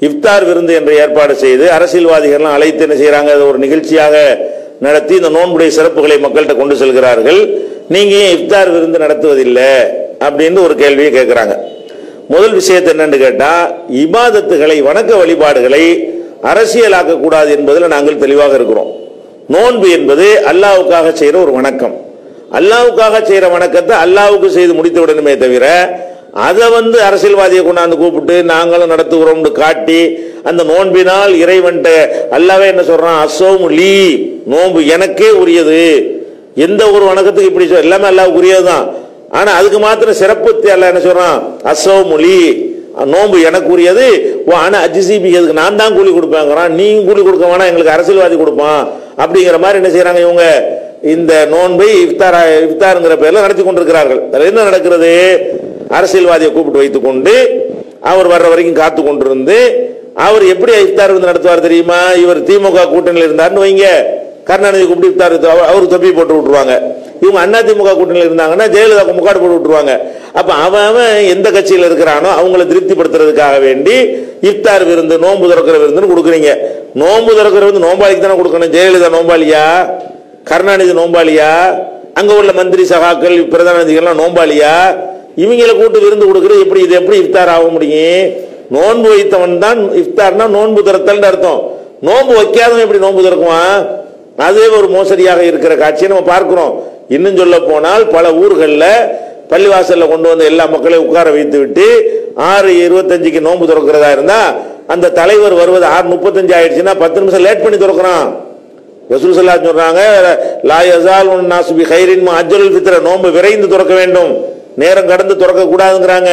இஃப்தார் விருந்து என்ற ஏற்பாடு செய்து அரசியல்வாதிகள்லாம் அழைத்து என்ன செய்யறாங்க அது ஒரு நிகழ்ச்சியாக நடத்தி இந்த நோன்புடைய சிறப்புகளை மக்கள்கிட்ட கொண்டு செல்கிறார்கள். நீங்க ஏன் இஃப்தார் விருந்து நடத்துவதில்லை? அப்படின்னு ஒரு கேள்வியை கேட்கிறாங்க முதல் விஷயத்தை என்னன்னு கேட்டா இபாதத்துகளை வணக்க வழிபாடுகளை அரசியலாக்க கூடாது என்பதில் நாங்கள் தெளிவாக இருக்கிறோம். நோன்பு என்பது அல்லாவுக்காக செய்யற ஒரு வணக்கம். அல்லாவுக்காக செய்யற வணக்கத்தை அல்லாவுக்கு செய்து முடித்து விடணுமே தவிர அதை வந்து அரசியல்வாதியை கொண்டாந்து கூப்பிட்டு நாங்களும் நடத்துகிறோம்னு காட்டி அந்த நோன்பினால் இறைவன்ட்ட அல்லாவே என்ன சொல்றான்? அசோம் லீ. நோன்பு எனக்கே உரியது. எந்த ஒரு வணக்கத்துக்கு இப்படி சொல் எல்லாமே அல்லாவுக்கு உரியதுதான். ஆனா அதுக்கு மாத்திரம் சிறப்பு அல்ல என்ன சொல்றான்? அசோம் லீ. நோன்பு எனக்கு உரியது. ஓ, ஆனா அஜிசிபி அதுக்கு நான் தான் கூலி கொடுப்பேங்கிறான். நீ கூலி கொடுக்க வேணாம் எங்களுக்கு அரசியல்வாதி கொடுப்பான். அப்படிங்கிற மாதிரி என்ன செய்யறாங்க இவங்க? இந்த நோன்பை இஃப்தார் இஃப்தாருங்கிற பேர்ல நடத்தி கொண்டிருக்கிறார்கள். அதில் என்ன நடக்கிறது? அரசியல்வாதியை கூப்பிட்டு வைத்துக் கொண்டு அவர் வர்ற வரைக்கும் காத்து கொண்டிருந்து அவர் எப்படி இஃப்தார் வந்து நடத்துவார் தெரியுமா? இவர் திமுக கூட்டணியில் இருந்தாருன்னு வைங்க. கருணாநிதி கூப்பிட்டு இஃப்தார் அவர் தொப்பி போட்டு விட்டுருவாங்க. இவங்க அண்ணா திமுக கூட்டணியில் இருந்தாங்கன்னா ஜெயலலிதா முக்காடு போட்டு விட்டுருவாங்க. அப்ப அவன் அவன் எந்த கட்சியில் இருக்கிறானோ அவங்கள திருப்திப்படுத்துறதுக்காக வேண்டி இஃப்தார் விருந்து நோன்பு திறக்கிற விருந்துன்னு கொடுக்குறீங்க. நோன்பு திறக்கிற விருந்து நோம்பாளிக்கு தானே கொடுக்கணும். ஜெயலலிதா நோம்பாளியா? கருணாநிதி நோம்பாளியா? அங்க உள்ள மந்திரி சகாக்கள் பிரதானதிகள்லாம் நோம்பாளியா? இவங்களை கூட்டு விருந்து கொடுக்குறது எப்படி இது எப்படி இஃப்தார் ஆக முடியும்? நோன்பு வைத்தவன் தான் இஃப்தார்னா நோன்பு திறத்தல் அர்த்தம். நோன்பு வைக்காதவன் எப்படி நோன்பு திறக்குவான்? அதே ஒரு மோசடியாக இருக்கிற காட்சியை நம்ம பார்க்கிறோம். இன்னும் சொல்ல போனால் பல ஊர்களில் பள்ளிவாசல்ல கொண்டு வந்து எல்லா மக்களையும் உட்கார வைத்து விட்டு ஆறு இருபத்தஞ்சுக்கு நோன்பு திறக்கிறதா இருந்தா அந்த தலைவர் வருவது ஆறு முப்பத்தஞ்சு ஆயிடுச்சுன்னா பத்து நிமிஷம் லேட் பண்ணி திறக்கிறான். ரசூல் சல்லா சொல்றாங்க லாயசால் நாசுபி ஹைரின் பி பித்திர நோன்பு விரைந்து திறக்க வேண்டும். நேரம் கடந்து திறக்கக்கூடாதுங்கிறாங்க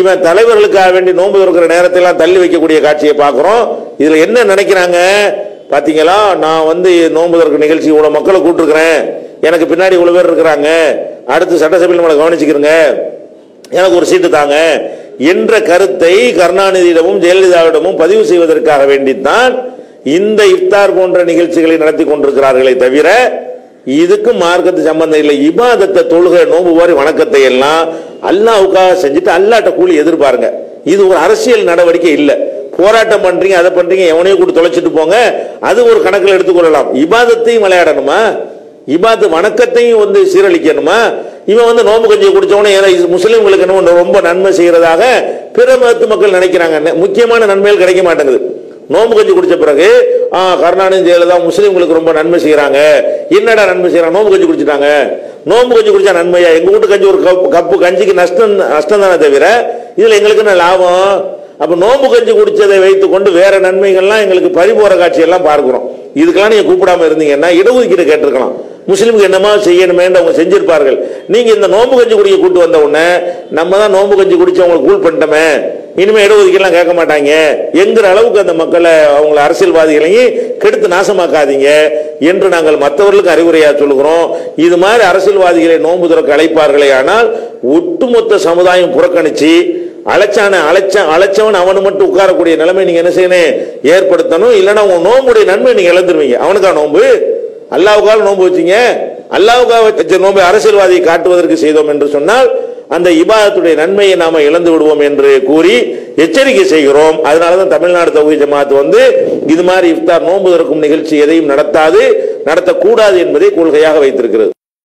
இவன் தலைவர்களுக்காக வேண்டி நோன்பு திறக்கிற நேரத்தை எல்லாம் தள்ளி வைக்கக்கூடிய காட்சியை பார்க்குறோம். இதில் என்ன நினைக்கிறாங்க? பார்த்தீங்களா நான் வந்து நோன்பு திறக்கிற நிகழ்ச்சி இவ்வளோ மக்களை கூப்பிட்டுருக்குறேன். எனக்கு பின்னாடி இவ்வளோ பேர் இருக்கிறாங்க. அடுத்து சட்டசபையில் நம்மளை கவனிச்சுக்கிறேங்க எனக்கு ஒரு சீட்டு தாங்க. என்ற கருத்தை கருணாநிதியிடமும் ஜெயலலிதாவிடமும் பதிவு செய்வதற்காக வேண்டித்தான் இந்த இஃப்தார் போன்ற நிகழ்ச்சிகளை நடத்தி கொண்டிருக்கிறார்களே தவிர இதுக்கும் மார்க்கத்து சம்பந்தம் இல்லை. இபாதத்தை தொழுகை நோம்பு மாதிரி வணக்கத்தை எல்லாம் அல்லாவுக்காக செஞ்சுட்டு அல்லாட்ட கூலி எதிர்பாருங்க. இது ஒரு அரசியல் நடவடிக்கை இல்லை. போராட்டம் பண்றீங்க அதை பண்றீங்க எவனையும் கூட தொலைச்சிட்டு போங்க. அது ஒரு கணக்கில் எடுத்துக்கொள்ளலாம் இபாதத்தையும் விளையாடணுமா? இபாத்து வணக்கத்தையும் வந்து சீரழிக்கணுமா? இவன் வந்து நோம்பு கஞ்சி குடிச்சவனே ஏதோ இது முஸ்லிம்களுக்கு ரொம்ப நன்மை செய்யறதாக பிற மதத்து மக்கள் நினைக்கிறாங்க. முக்கியமான நன்மைகள் கிடைக்க மாட்டேங்குது. நோம்பு கஞ்சி குடிச்ச பிறகு ஆ கருணாநிதி ஜெயலலிதா முஸ்லீம்களுக்கு ரொம்ப நன்மை செய்கிறாங்க என்னடா நன்மை செய்கிறாங்க நோம்பு கஞ்சி குடிச்சிட்டாங்க. நோம்பு கஞ்சி குடிச்சா நன்மையா? எங்க வீட்டு கஞ்சி ஒரு கப் கப்பு கஞ்சிக்கு நஷ்டம் நஷ்டம் தானே தவிர இதுல எங்களுக்கு என்ன லாபம்? அப்ப நோம்பு கஞ்சி குடிச்சதை வைத்து கொண்டு வேற நன்மைகள்லாம் எங்களுக்கு பறிபோற காட்சியெல்லாம் பார்க்கிறோம். இதுக்கெல்லாம் நீங்க கூப்பிடாம இருந்தீங்கன்னா இடஒதுக்கீடு கேட்டிருக்கலாம். முஸ்லீமுக்கு என்னமா செய்யணுமேன்னு அவங்க செஞ்சிருப்பார்கள். நீங்க இந்த நோம்பு கஞ்சி குடிக்க கூட்டு வந்த உடனே நம்ம தான் நோம்பு கஞ்சி குடிச்சு அவங்களுக்கு கூல் பண்ணிட்டோமே. இனிமே இடஒதுக்கீடுலாம் கேட்க மாட்டாங்க. என்கிற அளவுக்கு அந்த மக்களை அவங்கள அரசியல்வாதிகளையும் கெடுத்து நாசமாக்காதீங்க என்று நாங்கள் மற்றவர்களுக்கு அறிவுரையா சொல்லுகிறோம். இது மாதிரி அரசியல்வாதிகளை நோன்பு திறக்க அழைப்பார்களே ஆனால் ஒட்டுமொத்த சமுதாயம் புறக்கணிச்சு அழைச்சான அழைச்ச அழைச்சவன் அவனு மட்டும் உட்காரக்கூடிய நிலைமை நீங்க என்ன செய்யணும்? ஏற்படுத்தணும். இல்லைன்னா உங்க நோம்புடைய நன்மை நீங்க இழந்துருவீங்க. அவனுக்கா நோன்பு? அல்லாவுக்காக நோன்பு வச்சீங்க? அல்லாவுக்காக வச்ச நோன்பை அரசியல்வாதியை காட்டுவதற்கு செய்தோம் என்று சொன்னால் அந்த இபாதத்துடைய நன்மையை நாம இழந்து விடுவோம் என்று கூறி எச்சரிக்கை செய்கிறோம். அதனாலதான் தமிழ்நாடு தொகுதி ஜமாத் வந்து இது மாதிரி இஃப்தார் நோன்பு திறக்கும் நிகழ்ச்சி எதையும் நடத்தாது நடத்தக்கூடாது என்பதை கொள்கையாக வைத்திருக்கிறது.